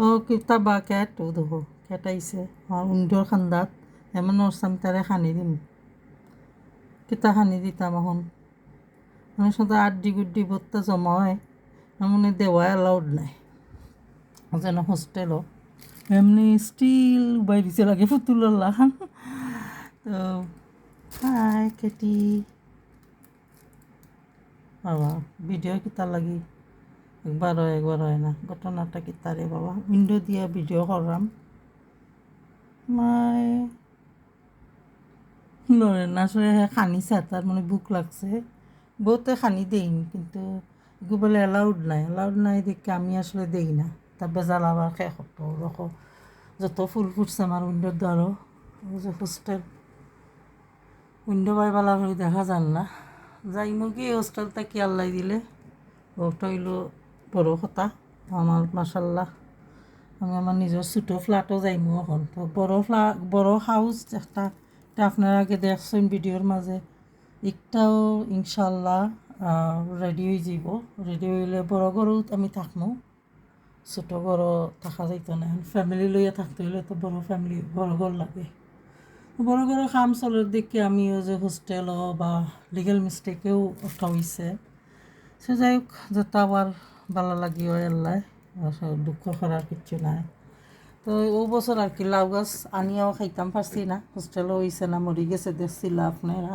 ও কিতা বা ক্যাট ও দেখো ক্যাট আইছে। আমার খান্দাত, এমন ওরসাম তারে খানি দিম। কিতা খানি দিতাম এখন মানে সাথে আড্ডি গুড্ডি ভর্তা জমা হয় এমনি দেওয়া অ্যালাউড নাই। যেন হোস্টেলও এমনি স্টিল বাইরিছে লাগে ফুতুলের লাহান তো, হাই, কেটি। ভিডিও কিতা লাগি। একবার হয় একবার হয় না। ঘটনাটা কিতা রে বাবা? উইন্ডো দিয়া ভিডিও করলাম মাই লড়ে না আসলে খানিছে তার মানে বুক লাগছে। বহুতে খানি দেইন, কিন্তু এগুলো বলে অ্যালাউড নাই। অ্যালাউড নাই দেখে আমি আসলে দেই না। তা বেজাল আবার হতো রকম যত ফুল ফুটছে আমার উইন্ডোর দ্বারও যে হোস্টেল উইন্ডো বাইবালা করে দেখা যান না। যাই মুগি হোস্টেলটা কি আল্লাহ দিলে। ওটা হইল বড় কথা। আমার মাসাল্লাহ আমি আমার নিজের ছোটো ফ্ল্যাটও যাইমু এখন তো বড় ফ্ল্যাট বড় হাউস একটা এটা আপনার আগে দেখছেন ভিডিওর মাঝে। একটাও ইনশাল্লাহ রেডি হয়ে যাব। রেডি হইলে বড় গরু আমি থাকমু। ছোটো বড় থাকা যাইতো না। ফ্যামিলি লইয়া থাকতে হইলে তো বড় ফ্যামিলি বড় ঘর লাগে। বড় বড় কাম চলার দিকে আমিও যে হোস্টেলও বা লিগেল মিস্টেকেও ওঠা হয়েছে সে যাই হোক যেটা আবার ভালো লাগিও এল্লাই দুঃখ করার কিচ্ছু নাই। তো ও বছর আর কি লাউ গাছ আনিয়াও খাইতাম, পারছি না। হোস্টেলও হয়েছে না, মরি গেছে দেখছিল আপনারা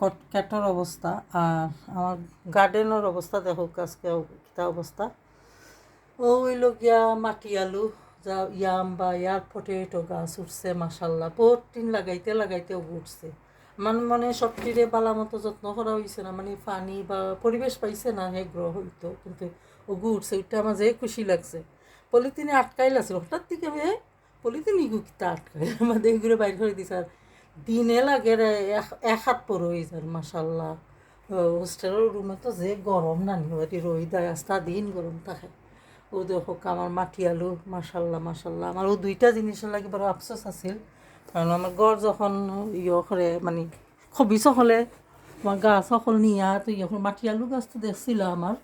কট ক্যাটর অবস্থা আর আমার গার্ডেনের অবস্থা, দেখো আজকে কিতা অবস্থা। ও হইল গিয়া মাটি আলু, যা ইয়াম বা ইয়ার পটেটো গাছ উঠছে মাসাল্লাহ বহুত দিন লাগাইতে লাগাইতে উঠছে। মানে মানে সবটিরে বালা মতো যত্ন করা হয়েছে না মানে পানি বা পরিবেশ পাইছে না হে গ্রহ হইতো, কিন্তু ওগু উঠছে ওইটা আমার যে খুশি লাগছে। পলিথিনে আটকাই লাগছে হঠাৎ থেকে হে পলিথিন ইগু কিতা আটকাই আমাদের এগুলো বাইর করে দিছে আর দিনে লাগে এক- হাত পরে হয়ে যায় মাসাল্লাহ হোস্টেলের রুমে তো যে গরম নানি বাড়ি রই দেয় আস্তা দিন গরম থাকে। ও দেখো, আমার মাটি আলু মাসাল্লাহ মাসাল্লাহ আমার ও দুইটা জিনিসের লাগে বড় আফসোস আছিল। কারণ আমার গড় যখন ইয়ে করে মানে খবি সকলে আমার গাছ সকল নিয়া, তো ইয়ে মাটি আলু গাছ তো দেখছিল আমার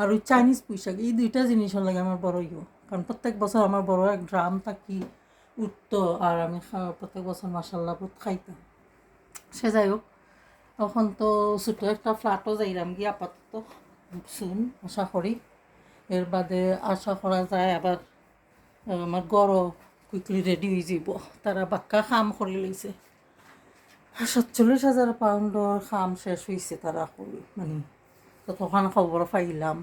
আর ওই চাইনিজ পুঁইশাক এই দুইটা জিনিসের লাগে আমার বড় ইয়ে। কারণ প্রত্যেক বছর আমার বড় এক ড্রাম থাকি উঠতো আর আমি প্রত্যেক বছর মাসাল্লাহ বহুত খাইতাম সে যাই হোক তখন তো ছোটো একটা ফ্ল্যাটও যাইলাম গিয়ে, আপাতত শুন আশা করি। এর বাদে আশা করা যায় আবার আমার গড়ও কুইকলি রেডি হয়ে যাব তারা বাক্কা খাম করে লইছে সাতচল্লিশ হাজার পাউন্ডর খাম শেষ হয়েছে তারা মানে তো তখন খবর পাইলাম।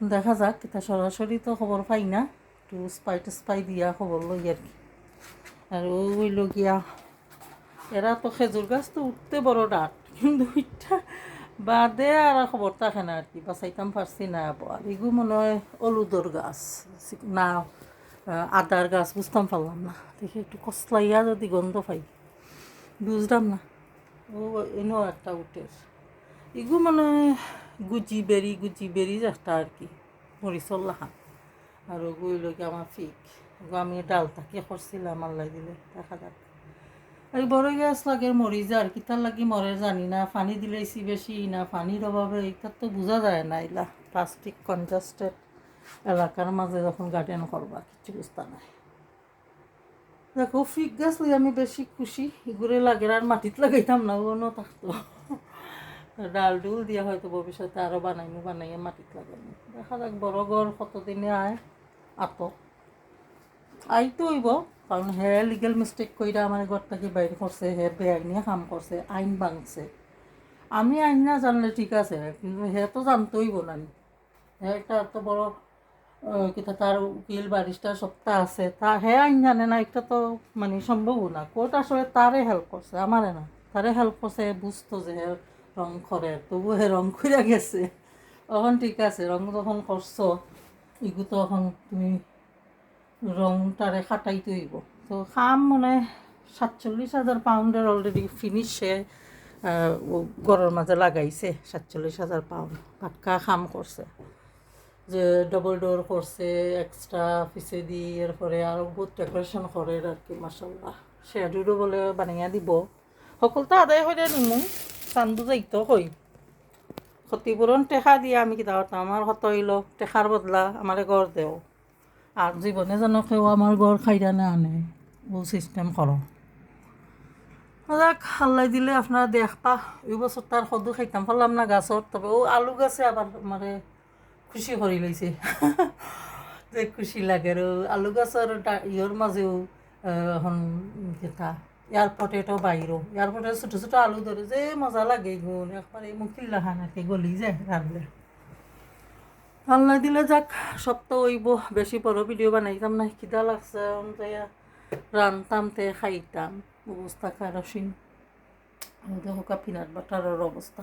দেখা যাক এটা সরাসরি তো খবর পাই না একটু স্পাই স্পাই দিয়া খবর লই আর কি। আর ওই গিয়া এরা তো খেজুর গাছ তো উঠতে বড় ডাট কিন্তু ওইটা বাদে আর খবর থাকে না আর কি, বাঁচাইতাম পারছি না আর এগুলো মনে হয় অলুদর গাছ না আদার গাছ বুঝতাম পারলাম না। দেখি একটু কসলাইয়া যদি গন্ধ পাই। বুঝলাম না। ও এনেও একটা উঠে এগুলো মানে গুজি বেরি গুজি বেরি একটা আর কি। মরিচর লাহা। আর ওগুলো কি আমার ফিক। আমি ডাল তাকে করছিলাম আল্লাহ দিলে দেখা যাক আর বড় গাছ লাগে মরি যায়। কিতার লাগি মরে জানি না। পানি দিলেছি বেশি না পানির অভাবে এটা তো বোঝা যায় না এলা প্লাস্টিক কনজাস্টেড এলাকার মাঝে যখন গার্ডেন করবা কিছু বুঝতে নাই। দেখো ফিক গাছ লই আমি বেশি খুশি। এগুলো লাগে আর মাটিত লাগাইতাম না ওনো থাকতো। ডাল ডুল দিয়া হয়তো ভবিষ্যতে আরও বানাইমু, বানাইয়া মাটিত লাগাইমু। দেখা যাক, বড় ঘর কতদিনে আয়, আত। আইতো হইব, কারণ হে লিগেল মিস্টেক কইরা আমার ঘরটাকে বাইরে করছে, হে বেআইনিয়া কাম করছে, আইন ভাঙছে। আমি আইন না জানলে ঠিক আছে, কিন্তু হে তো জানতে হইব না। হে একটা এত বড় কিতা তার উকিল বারিস্টার সপ্তাহ আছে, তা হে আইন জানে না একটা তো মানে সম্ভব না। কোর্ট আসলে তারে হেল্প করছে আমারে না। তারে হেল্প করছে বুঝতো যে হে রং করে তবু হে রং করে গেছে। তখন ঠিক আছে রং যখন করছ ইগু তো এখন তুমি রংটারে খাটাইতে হইব তো খাম মানে সাতচল্লিশ হাজার পাউন্ডের অলরেডি ফিনিশ সে গড়ের মাঝে লাগাইছে সাতচল্লিশ হাজার পাউন্ড পাক্কা খাম করছে যে ডবল ডোর করছে এক্সট্রা পিছে দি এরপরে আরও বহুত ডেকোরেশন করে আর কি মাসাল্লাহ শেয়ারডুরও বলে বানিয়ে দিব। সকলটা আদায় হয়ে নিমু, চান্দু যাইতো কই। ক্ষতিপূরণ টেকা দিয়ে আমি কিতা করতাম আমার হত হইল টেকার বদলা আমারে গড় দেও। আর জীবনে যেন কেউ আমার ঘর খাইরা না আনে ও সিস্টেম করো যাক, আল্লাহ দিলে আপনারা দেখবা এই বছর তার সদু খাইতাম পারলাম না গাছত, তবে ও আলু গাছে আবার মানে খুশি করে লইছে যে খুশি লাগে ও আলু গাছের ডা- ইয়র মাজেও এখন যেটা এয়ার পটেটো বাইরও এয়ার পটেটো ছোটো ছোটো আলু ধরে যে মজা লাগে গুণ একবারে মুখিল্লা খানাকে গলি যায় রাঁধলে আল্লাহ দিলে যাক সপ্তাহ হইব বেশি বড় ভিডিও বানাইতাম না খিদা লাগছে রানতাম তে খাইতাম অবস্থা খারাসিন হোকা পিনাট বাটারের অবস্থা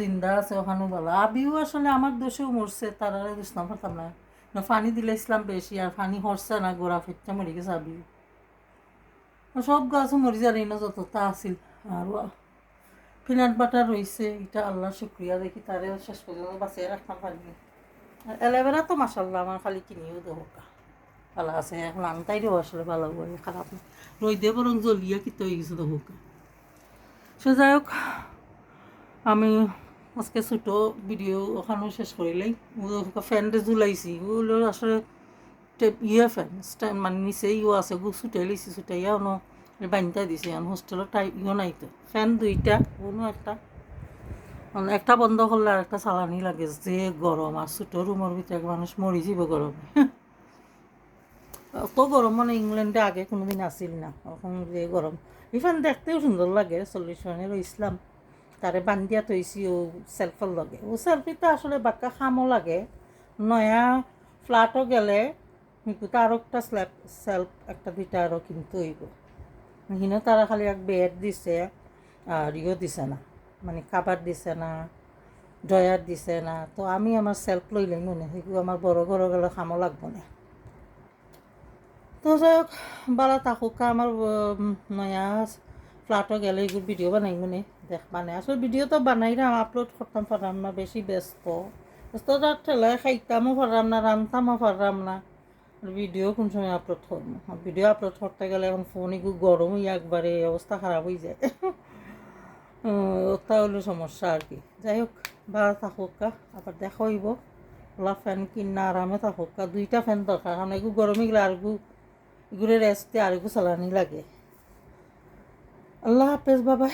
জিন্দা আছে ওখানে ভালো আবিও আসলে আমার দোষেও মরছে, তারা দুষ্টাম পারতাম না না। পানি দিলে ইসলাম বেশি, আর পানি হরছে না গোড়া ফেটটা মরে গেছে আবিও সব গাছও মরি জানি না যত তা আছিল। আর পিনাট বাটার রয়েছে এটা আল্লাহ শুক্রিয়া, দেখি তারে শেষ পর্যন্ত বাঁচিয়ে রাখতাম পারিনি আর অ্যালোভেরা তো মাসাল্লাহ আমার খালি কিনিও দেবো ভালো আছে, এখন আনতাইরেও আসলে ভালো খারাপ না। রইদে বরং জ্বলিয়ে কিতে হয়ে গেছে দেবো সে যাই হোক আমি আজকে ছোটো ভিডিও ওখানেও শেষ করিলাই ফ্যানটা ঝুলাইছি ওগুলো আসলে ইয়ে ফ্যান মানে নিচে ইও আছে গু ছুটাই লিছি ছুটাইয়া অন্য বানিয়ে দিছে, এখন হোস্টেলের টাই ইও নাই তো। ফ্যান দুইটা, কোনো একটা। মানে একটা বন্ধ করলে আর একটা চালানি লাগে, যে গরম, আর ছোটো রুমের ভিতরে মানুষ মরি যাব গরমে অত গরম মানে ইংল্যান্ডে আগে কোনোদিন আসিল না, এখন যে গরম এই ফ্যান দেখতেও সুন্দর লাগে, চল্লিশ রানের ইসলাম তারে বান্ধিয়া থৈছি ও সেলফের লগে। ও সেলফিতে আসলে বাক্কা খামও লাগে। নয়া ফ্ল্যাটও গেলে কিন্তু আরও একটা স্ল্যাব সেলফ একটা দুইটা আরও কিন্তু হইব। হিনো তারা খালি এক বেড দিছে ইও দিছে না। মানে খাবার দিছে না ড্রয়ার দিছে না। তো আমি আমার সেলফ লইলেই মনে সেইগুলো আমার বড় ঘর গেলে খামো লাগবো না। তো যাই হোক, বালা আমার নয়া ফ্ল্যাটও গেলে এগুলো ভিডিও বানাই মনে। দেখ, বানাই আসলে ভিডিও তো বানাই না আপলোড করতাম পারলাম না বেশি ব্যস্ত। ব্যস্ত তার ঠেলায় খাইতামও পারলাম না রান্তামও পারলাম না। ভিডিও কোন সময় আপলোড করব ভিডিও আপলোড করতে গেলে এখন ফোন এগুলো গরম একবারে অবস্থা খারাপ হয়ে যায়। ওটা হলো সমস্যা আর কি। যাই হোক, ভালো থাকুক কা আবার দেখা হইব। ওলা ফ্যান কিনা আরামে থাকুক কা দুইটা ফ্যান দরকার কারণ এগুলো গরমে গেলে আর এগুলো রেস্টে আর এগুলো চালানি লাগে। আল্লাহ হাফেজ বাবা